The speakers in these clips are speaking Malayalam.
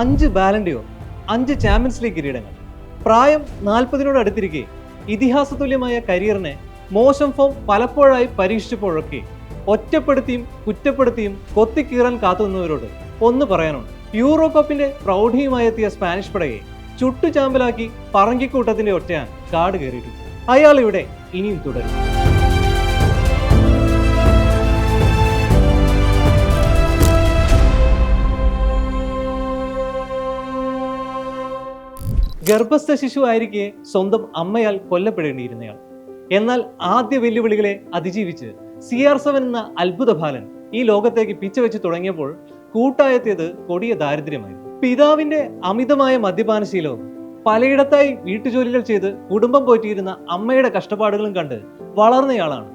അഞ്ച് ബാലൻഡിയോ അഞ്ച് ചാമ്പ്യൻസ് ലീഗ് കിരീടങ്ങൾ. പ്രായം നാൽപ്പതിനോട് അടുത്തിരിക്കെ ഇതിഹാസ തുല്യമായ കരിയറിനെ മോശം ഫോം പലപ്പോഴായി പരീക്ഷിച്ചപ്പോഴൊക്കെ ഒറ്റപ്പെടുത്തിയും കുറ്റപ്പെടുത്തിയും കൊത്തിക്കീറാൻ കാത്തുനിന്നവരോട് ഒന്ന് പറയാനുണ്ട്. യൂറോ കപ്പിന്റെ പ്രൗഢിയുമായി എത്തിയ സ്പാനിഷ് പടയെ ചുട്ടുചാമ്പലാക്കി പറങ്കിക്കൂട്ടത്തിന്റെ ഒറ്റയാൻ കാട് കയറിയിട്ടുണ്ട്. അയാൾ ഇവിടെ ഇനിയും തുടരും. ഗർഭസ്ഥ ശിശു ആയിരിക്കെ സ്വന്തം അമ്മയാൽ കൊല്ലപ്പെടേണ്ടിയിരുന്നയാൾ. എന്നാൽ ആദ്യ വെല്ലുവിളികളെ അതിജീവിച്ച് സി ആർ സെവൻ എന്ന അത്ഭുത ബാലൻ ഈ ലോകത്തേക്ക് പിച്ചവെച്ച് തുടങ്ങിയപ്പോൾ കൂട്ടായെത്തിയത് കൊടിയ ദാരിദ്ര്യമായിരുന്നു. പിതാവിന്റെ അമിതമായ മദ്യപാനശീലവും പലയിടത്തായി വീട്ടുജോലികൾ ചെയ്ത് കുടുംബം പോറ്റിയിരുന്ന അമ്മയുടെ കഷ്ടപ്പാടുകളും കണ്ട് വളർന്നയാളാണ്.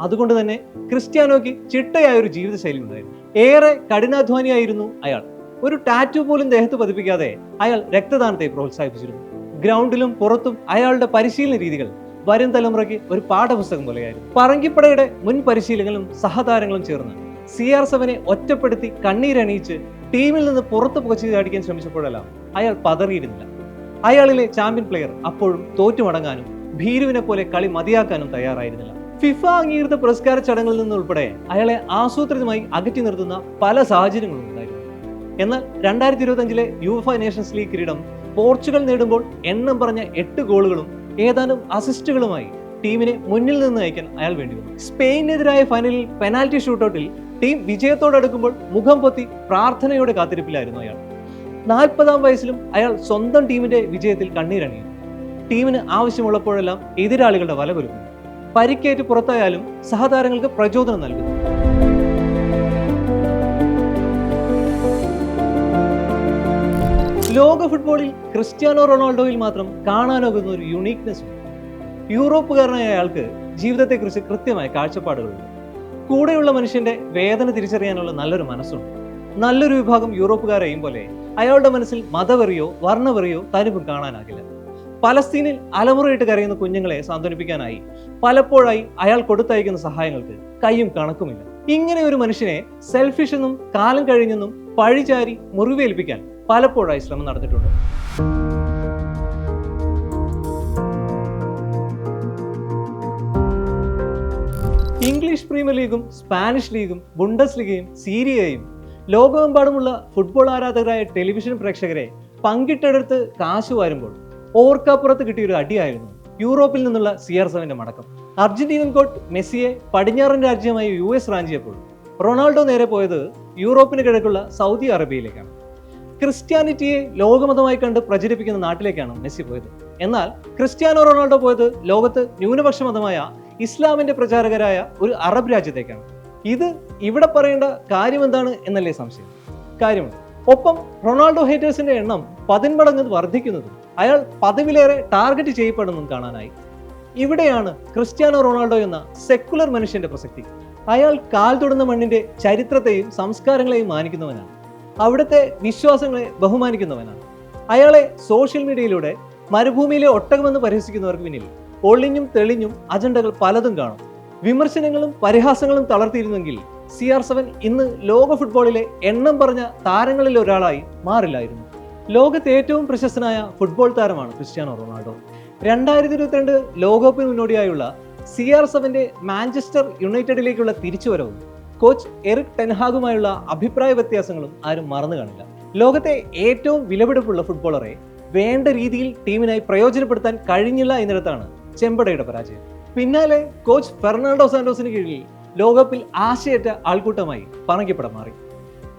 അതുകൊണ്ട് തന്നെ ക്രിസ്ത്യാനോയ്ക്ക് ചിട്ടയായ ഒരു ജീവിതശൈലി ഉണ്ടായിരുന്നു ഏറെ കഠിനാധ്വാനിയായിരുന്നു അയാൾ. ഒരു ടാറ്റു പോലും ദേഹത്ത് പതിപ്പിക്കാതെ അയാൾ രക്തദാനത്തെ പ്രോത്സാഹിപ്പിച്ചിരുന്നു. ഗ്രൗണ്ടിലും പുറത്തും അയാളുടെ പരിശീലന രീതികൾ വരും തലമുറയ്ക്ക് ഒരു പാഠപുസ്തകം പോലെയായിരുന്നു. പറങ്കിപ്പടയുടെ മുൻ പരിശീലകനും സഹതാരങ്ങളും ചേർന്ന് സി ആർ സെവനെ ഒറ്റപ്പെടുത്തി കണ്ണീരണിയിച്ച് ടീമിൽ നിന്ന് പുറത്തു പുകച്ചു ചാടിക്കാൻ ശ്രമിച്ചപ്പോഴെല്ലാം അയാൾ പതറിയിരുന്നില്ല. അയാളിലെ ചാമ്പ്യൻ പ്ലെയർ അപ്പോഴും തോറ്റുമടങ്ങാനും ഭീരുവിനെ പോലെ കളി മതിയാക്കാനും തയ്യാറായിരുന്നില്ല. ഫിഫ അംഗീകൃത പുരസ്കാര ചടങ്ങിൽ നിന്നുൾപ്പെടെ അയാളെ ആസൂത്രിതമായി അകറ്റി നിർത്തുന്ന പല സാഹചര്യങ്ങളും ഉണ്ടായിരുന്നു എന്നാൽ രണ്ടായിരത്തി ഇരുപത്തി അഞ്ചിലെ യുവഫ നേഷൻസ് ലീഗ് കിരീടം പോർച്ചുഗൽ നേടുമ്പോൾ എണ്ണം പറഞ്ഞ എട്ട് ഗോളുകളും ഏതാനും അസിസ്റ്റുകളുമായി ടീമിനെ മുന്നിൽ നിന്ന് നയിക്കാൻ അയാൾ വേണ്ടി വന്നു. സ്പെയിനെതിരായ ഫൈനലിൽ പെനാൽറ്റി ഷൂട്ടൌട്ടിൽ ടീം വിജയത്തോടടുക്കുമ്പോൾ മുഖം പൊത്തി പ്രാർത്ഥനയോടെ കാത്തിരിപ്പിലായിരുന്നു അയാൾ. നാൽപ്പതാം വയസ്സിലും അയാൾ സ്വന്തം ടീമിന്റെ വിജയത്തിൽ കണ്ണീരണിയു ടീമിന് ആവശ്യമുള്ളപ്പോഴെല്ലാം എതിരാളികളുടെ വല കൊരുക്കുന്നു പരിക്കേറ്റ് പുറത്തായാലും സഹതാരങ്ങൾക്ക് പ്രചോദനം നൽകുന്നു. ലോക ഫുട്ബോളിൽ ക്രിസ്ത്യാനോ റൊണാൾഡോയിൽ മാത്രം കാണാനാകുന്ന ഒരു യുണീക്നെസ് ഉണ്ട്. യൂറോപ്പുകാരനായ അയാൾക്ക് ജീവിതത്തെക്കുറിച്ച് കൃത്യമായ കാഴ്ചപ്പാടുകളുണ്ട്. കൂടെയുള്ള മനുഷ്യന്റെ വേദന തിരിച്ചറിയാനുള്ള നല്ലൊരു മനസ്സുണ്ട്. നല്ലൊരു വിഭാഗം യൂറോപ്പുകാരെയും പോലെ അയാളുടെ മനസ്സിൽ മതവെറിയോ വർണവെറിയോ തനിപ്പും കാണാനാകില്ല. പലസ്തീനിൽ അലമുറയിട്ട് കരയുന്ന കുഞ്ഞുങ്ങളെ സാന്ത്വനിപ്പിക്കാനായി പലപ്പോഴായി അയാൾ കൊടുത്തയക്കുന്ന സഹായങ്ങൾക്ക് കൈയും കണക്കുമില്ല. ഇങ്ങനെ ഒരു മനുഷ്യനെ സെൽഫിഷെന്നും കാലം കഴിഞ്ഞെന്നും പഴിചാരി മുറിവേൽപ്പിക്കാൻ പലപ്പോഴായി ശ്രമം നടന്നിട്ടുണ്ട്. ഇംഗ്ലീഷ് പ്രീമിയർ ലീഗും സ്പാനിഷ് ലീഗും ബുണ്ടസ് ലീഗയും സീരിയയും ലോകമെമ്പാടുമുള്ള ഫുട്ബോൾ ആരാധകരായ ടെലിവിഷൻ പ്രേക്ഷകരെ പങ്കിട്ടെടുത്ത് കാശ് വരുമ്പോൾ ഓർക്കാപ്പുറത്ത് കിട്ടിയൊരു അടിയായിരുന്നു യൂറോപ്പിൽ നിന്നുള്ള സിയർ സെവന്റെ മടക്കം. അർജന്റീനൻ കോട്ട് മെസ്സിയെ പടിഞ്ഞാറൻ രാജ്യമായ യു എസ് റാഞ്ചിയപ്പോൾ റൊണാൾഡോ നേരെ പോയത് യൂറോപ്പിന് കിഴക്കുള്ള സൗദി അറേബ്യയിലേക്കാണ്. ക്രിസ്ത്യാനിറ്റിയെ ലോകമതമായി കണ്ട് പ്രചരിപ്പിക്കുന്ന നാട്ടിലേക്കാണ് മെസ്സി പോയത്. എന്നാൽ ക്രിസ്ത്യാനോ റൊണാൾഡോ പോയത് ലോകത്ത് ന്യൂനപക്ഷ മതമായ ഇസ്ലാമിന്റെ പ്രചാരകരായ ഒരു അറബ് രാജ്യത്തേക്കാണ്. ഇത് ഇവിടെ പറയേണ്ട കാര്യം എന്താണ് എന്നല്ലേ സംശയം? കാര്യം ഒപ്പം റൊണാൾഡോ ഹേറ്റേഴ്സിന്റെ എണ്ണം പതിന്മടങ്ങ് വർദ്ധിക്കുന്നതും അയാൾ പതിവിലേറെ ടാർഗറ്റ് ചെയ്യപ്പെടുന്നതും കാണാനായി. ഇവിടെയാണ് ക്രിസ്ത്യാനോ റൊണാൾഡോ എന്ന സെക്കുലർ മനുഷ്യന്റെ പ്രസക്തി. അയാൾ കാൽ തൊടുന്ന മണ്ണിന്റെ ചരിത്രത്തെയും സംസ്കാരങ്ങളെയും മാനിക്കുന്നവനാണ്. അവിടുത്തെ വിശ്വാസങ്ങളെ ബഹുമാനിക്കുന്നവനാണ്. അയാളെ സോഷ്യൽ മീഡിയയിലൂടെ മരുഭൂമിയിലെ ഒട്ടകമെന്ന് പരിഹസിക്കുന്നവർക്ക് പിന്നിൽ ഒളിഞ്ഞും തെളിഞ്ഞും അജണ്ടകൾ പലതും കാണും. വിമർശനങ്ങളും പരിഹാസങ്ങളും തളർത്തിയിരുന്നെങ്കിൽ സി ആർ സെവൻ ഇന്ന് ലോക ഫുട്ബോളിലെ എണ്ണം പറഞ്ഞ താരങ്ങളിൽ ഒരാളായി മാറില്ലായിരുന്നു. ലോകത്തെ ഏറ്റവും പ്രശസ്തനായ ഫുട്ബോൾ താരമാണ് ക്രിസ്ത്യാനോ റൊണാൾഡോ. രണ്ടായിരത്തി ഇരുപത്തിരണ്ട് ലോകകപ്പിന് മുന്നോടിയായുള്ള സി ആർ സെവന്റെ മാഞ്ചസ്റ്റർ യുണൈറ്റഡിലേക്കുള്ള തിരിച്ചുവരവും കോച്ച് എറിക് ടെൻഹാഗുമായുള്ള അഭിപ്രായ വ്യത്യാസങ്ങളും ആരും മറന്നു കാണില്ല. ലോകത്തെ ഏറ്റവും വിലപിടിപ്പുള്ള ഫുട്ബോളറെ വേണ്ട രീതിയിൽ ടീമിനായി പ്രയോജനപ്പെടുത്താൻ കഴിഞ്ഞില്ല എന്നിടത്താണ് ചെമ്പടയുടെ പരാജയം. പിന്നാലെ കോച്ച് ഫെർണാണ്ടോ സാന്റോസിന് കീഴിൽ ലോകകപ്പിൽ ആശയറ്റ ആൾക്കൂട്ടമായി പറങ്കിപ്പടം മാറി.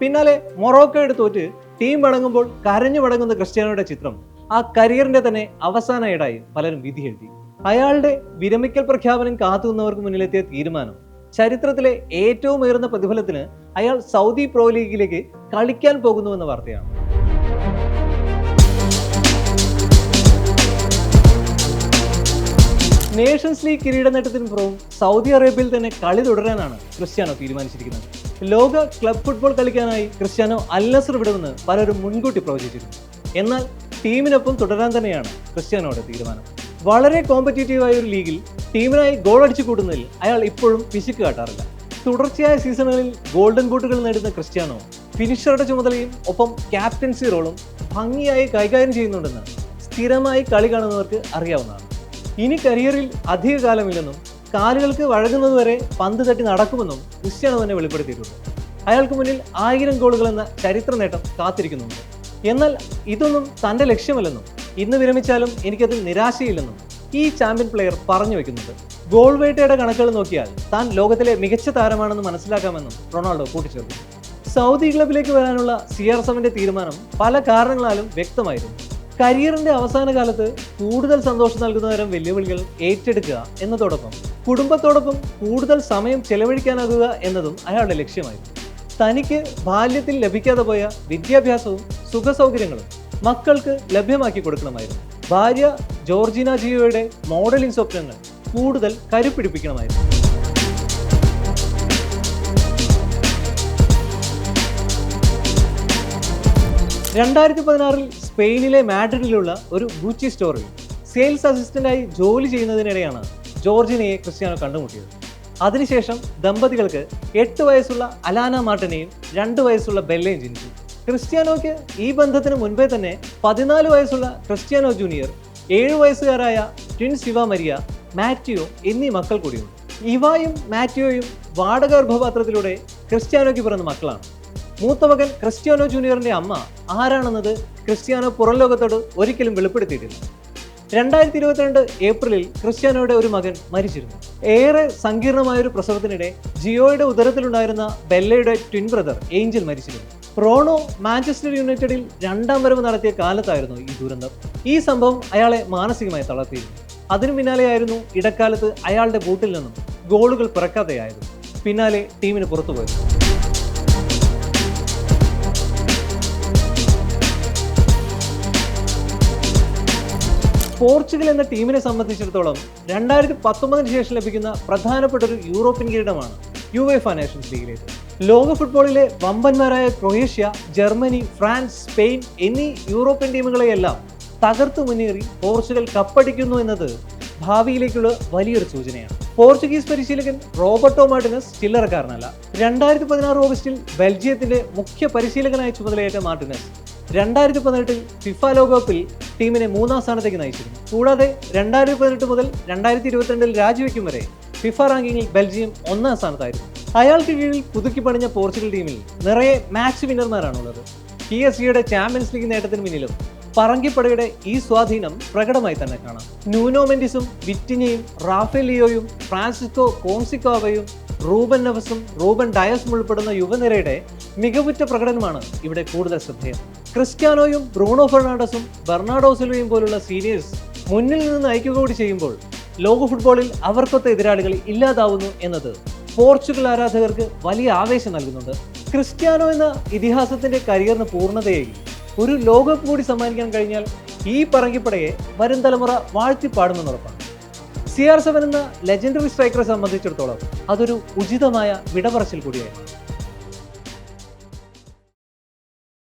പിന്നാലെ മൊറോക്കോയുടെ തോറ്റ് ടീം മടങ്ങുമ്പോൾ കരഞ്ഞു മടങ്ങുന്ന ക്രിസ്ത്യാനോയുടെ ചിത്രം ആ കരിയറിന്റെ തന്നെ അവസാന ഏടായി പലരും വിധി എഴുതി അയാളുടെ വിരമിക്കൽ പ്രഖ്യാപനം കാത്തുനിന്നവർക്ക് മുന്നിലെത്തിയ തീരുമാനം. ചരിത്രത്തിലെ ഏറ്റവും ഉയർന്ന പ്രതിഫലത്തിന് അയാൾ സൗദി പ്രോ ലീഗിലേക്ക് കളിക്കാൻ പോകുന്നുവെന്ന വാർത്തയാണ്. നേഷൻസ് ലീഗ് കിരീട നേട്ടത്തിന് പുറവും സൗദി അറേബ്യയിൽ തന്നെ കളി തുടരാനാണ് ക്രിസ്ത്യാനോ തീരുമാനിച്ചിരിക്കുന്നത്. ലോക ക്ലബ് ഫുട്ബോൾ കളിക്കാനായി ക്രിസ്ത്യാനോ അല്ലസർ വിടുമെന്ന് പലരും മുൻകൂട്ടി പ്രവചിച്ചിരുന്നു. എന്നാൽ ടീമിനൊപ്പം തുടരാൻ തന്നെയാണ് ക്രിസ്ത്യാനോയുടെ തീരുമാനം. വളരെ കോമ്പറ്റീറ്റീവായ ഒരു ലീഗിൽ ടീമിനായി ഗോൾ അടിച്ചു കൂട്ടുന്നതിൽ അയാൾ ഇപ്പോഴും പിശുക്ക് കാട്ടാറില്ല. തുടർച്ചയായ സീസണുകളിൽ ഗോൾഡൻ ബൂട്ടുകൾ നേടുന്ന ക്രിസ്ത്യാനോ ഫിനിഷറുടെ ചുമതലയും ഒപ്പം ക്യാപ്റ്റൻസി റോളും ഭംഗിയായി കൈകാര്യം ചെയ്യുന്നുണ്ടെന്ന് സ്ഥിരമായി കളി കാണുന്നവർക്ക് അറിയാവുന്നതാണ്. ഇനി കരിയറിൽ അധിക കാലമില്ലെന്നും കാലുകൾക്ക് വഴങ്ങുന്നതുവരെ പന്ത് തട്ടി നടക്കുമെന്നും ക്രിസ്ത്യാനോ തന്നെ വെളിപ്പെടുത്തിയിട്ടുണ്ട്. അയാൾക്ക് മുന്നിൽ ആയിരം ഗോളുകൾ എന്ന ചരിത്ര നേട്ടം കാത്തിരിക്കുന്നുണ്ട്. എന്നാൽ ഇതൊന്നും തന്റെ ലക്ഷ്യമല്ലെന്നും ഇന്ന് വിരമിച്ചാലും എനിക്കതിൽ നിരാശയില്ലെന്നും ഈ ചാമ്പ്യൻ പ്ലെയർ പറഞ്ഞു വെക്കുന്നുണ്ട്. ഗോൾ വേട്ടയുടെ കണക്കുകൾ നോക്കിയാൽ താൻ ലോകത്തിലെ മികച്ച താരമാണെന്ന് മനസ്സിലാക്കാമെന്നും റൊണാൾഡോ കൂട്ടിച്ചേർത്തു. സൗദി ക്ലബിലേക്ക് വരാനുള്ള സി ആർ സെവന്റെ തീരുമാനം പല കാരണങ്ങളാലും വ്യക്തമായിരുന്നു. കരിയറിന്റെ അവസാന കാലത്ത് കൂടുതൽ സന്തോഷം നൽകുന്ന തരം വെല്ലുവിളികൾ ഏറ്റെടുക്കുക എന്നതോടൊപ്പം കുടുംബത്തോടൊപ്പം കൂടുതൽ സമയം ചെലവഴിക്കാനാകുക എന്നതും അയാളുടെ ലക്ഷ്യമായിരുന്നു. തനിക്ക് ബാല്യത്തിൽ ലഭിക്കാതെ പോയ വിദ്യാഭ്യാസവും സുഖസൗകര്യങ്ങളും മക്കൾക്ക് ലഭ്യമാക്കി കൊടുക്കണമായിരുന്നു. ഭാര്യ ജോർജിന ജിയോയുടെ മോഡലിംഗ് സ്വപ്നങ്ങൾ കൂടുതൽ കരുപ്പിടിപ്പിക്കണമായിരുന്നു രണ്ടായിരത്തി പതിനാറിൽ സ്പെയിനിലെ മാഡ്രിഡിലുള്ള ഒരു ഗൂച്ചി സ്റ്റോറിൽ സെയിൽസ് അസിസ്റ്റന്റായി ജോലി ചെയ്യുന്നതിനിടെയാണ് ജോർജിനയെ ക്രിസ്ത്യാനോ കണ്ടുമുട്ടിയത്. അതിനുശേഷം ദമ്പതികൾക്ക് എട്ട് വയസ്സുള്ള അലാന മാർട്ടിനെയും രണ്ട് വയസ്സുള്ള ബെല്ലയും ജനിച്ചു. ക്രിസ്ത്യാനോയ്ക്ക് ഈ ബന്ധത്തിന് മുൻപേ തന്നെ പതിനാല് വയസ്സുള്ള ക്രിസ്ത്യാനോ ജൂനിയർ ഏഴ് വയസ്സുകാരായ ട്വിൻ ശിവ മരിയ മാറ്റിയോ എന്നീ മക്കൾ കൂടിയുണ്ട്. ഇവായും മാറ്റിയോയും വാടക ഗർഭപാത്രത്തിലൂടെ ക്രിസ്ത്യാനോയ്ക്ക് പിറന്ന മക്കളാണ്. മൂത്ത മകൻ ക്രിസ്ത്യാനോ ജൂനിയറിന്റെ അമ്മ ആരാണെന്നത് ക്രിസ്ത്യാനോ പുറം ലോകത്തോട് ഒരിക്കലും വെളിപ്പെടുത്തിയിട്ടില്ല. രണ്ടായിരത്തി ഇരുപത്തിരണ്ട് ഏപ്രിലിൽ ക്രിസ്ത്യാനോയുടെ ഒരു മകൻ മരിച്ചിരുന്നു. ഏറെ സങ്കീർണമായ ഒരു പ്രസവത്തിനിടെ ജിയോയുടെ ഉദരത്തിലുണ്ടായിരുന്ന ബെല്ലയുടെ ട്വിൻ ബ്രദർ ഏഞ്ചൽ മരിച്ചിരുന്നു. റോണോ മാഞ്ചസ്റ്റർ യുണൈറ്റഡിൽ രണ്ടാം വരവ് നടത്തിയ കാലത്തായിരുന്നു ഈ ദുരന്തം. ഈ സംഭവം അയാളെ മാനസികമായി തളർത്തിയിരുന്നു. അതിനു പിന്നാലെയായിരുന്നു ഇടക്കാലത്ത് അയാളുടെ ബൂട്ടിൽ നിന്നും ഗോളുകൾ പിറക്കാതെയായത്. പിന്നാലെ ടീമിന് പുറത്തുപോയത് പോർച്ചുഗൽ എന്ന ടീമിനെ സംബന്ധിച്ചിടത്തോളം രണ്ടായിരത്തി പത്തൊമ്പതിന് ശേഷം ലഭിക്കുന്ന പ്രധാനപ്പെട്ട ഒരു യൂറോപ്യൻ കിരീടമാണ് യു എഫ നേഷൻസ് ലീഗിലേക്ക് ലോക ഫുട്ബോളിലെ വമ്പന്മാരായ ക്രൊയേഷ്യ ജർമ്മനി ഫ്രാൻസ് സ്പെയിൻ എന്നീ യൂറോപ്യൻ ടീമുകളെയെല്ലാം തകർത്തു മുന്നേറി പോർച്ചുഗൽ കപ്പടിക്കുന്നു എന്നത് ഭാവിയിലേക്കുള്ള വലിയൊരു സൂചനയാണ്. പോർച്ചുഗീസ് പരിശീലകൻ റോബർട്ടോ മാർട്ടിനസ് ചില്ലറക്കാരനല്ല. രണ്ടായിരത്തി പതിനാറ് ഓഗസ്റ്റിൽ ബെൽജിയത്തിന്റെ മുഖ്യ പരിശീലകനായി ചുമതലയേറ്റ മാർട്ടിനസ് രണ്ടായിരത്തി പതിനെട്ടിൽ ഫിഫ ലോകകപ്പിൽ ടീമിനെ മൂന്നാം സ്ഥാനത്തേക്ക് നയിച്ചിരുന്നു. കൂടാതെ രണ്ടായിരത്തി പതിനെട്ട് മുതൽ രണ്ടായിരത്തി ഇരുപത്തിരണ്ടിൽ രാജിവെക്കും വരെ ഫിഫ റാങ്കിങ്ങിൽ ബെൽജിയം ഒന്നാം സ്ഥാനത്തായിരുന്നു. അയാൾക്ക് കീഴിൽ പുതുക്കി പണിഞ്ഞ പോർച്ചുഗൽ ടീമിൽ നിറയെ മാച്ച് വിന്നർമാരാണുള്ളത്. പി എസ് സിയുടെ ചാമ്പ്യൻസ് ലീഗ് നേട്ടത്തിന് പിന്നിലും പറങ്കിപ്പടയുടെ ഈ സ്വാധീനം പ്രകടമായി തന്നെ കാണാം. ന്യൂനോ മെൻഡിസും വിറ്റിഞ്ഞയും റാഫേലിയോയും ഫ്രാൻസിസ്കോ കോൺസിക്കോവയും റൂബൻ നവസും റൂബൻ ഡയസും ഉൾപ്പെടുന്ന യുവനിരയുടെ മികവുറ്റ പ്രകടനമാണ് ഇവിടെ കൂടുതൽ ശ്രദ്ധേയം. ക്രിസ്ത്യാനോയും ബ്രൂണോ ഫെർണാണ്ടസും ബെർണാഡോ സിൽവയും പോലുള്ള സീനിയേഴ്സ് മുന്നിൽ നിന്ന് നയിക്കുക കൂടി ചെയ്യുമ്പോൾ ലോക ഫുട്ബോളിൽ അവർക്കൊത്ത എതിരാളികൾ ഇല്ലാതാവുന്നു എന്നത് പോർച്ചുഗൽ ആരാധകർക്ക് വലിയ ആവേശം നൽകുന്നുണ്ട്. ക്രിസ്ത്യാനോ എന്ന ഇതിഹാസത്തിന്റെ കരിയറിന് പൂർണതയായി ഒരു ലോകകപ്പ് കൂടി സമ്മാനിക്കാൻ കഴിഞ്ഞാൽ ഈ പറങ്കിപ്പടയെ വരും തലമുറ വാഴ്ത്തിപ്പാടുമെന്ന് ഉറപ്പാണ്. സി ആർ സെവൻ എന്ന ലെജൻഡറി സ്ട്രൈക്കറെ സംബന്ധിച്ചിടത്തോളം അതൊരു ഉചിതമായ വിടപറച്ചിൽ കൂടിയായിരുന്നു.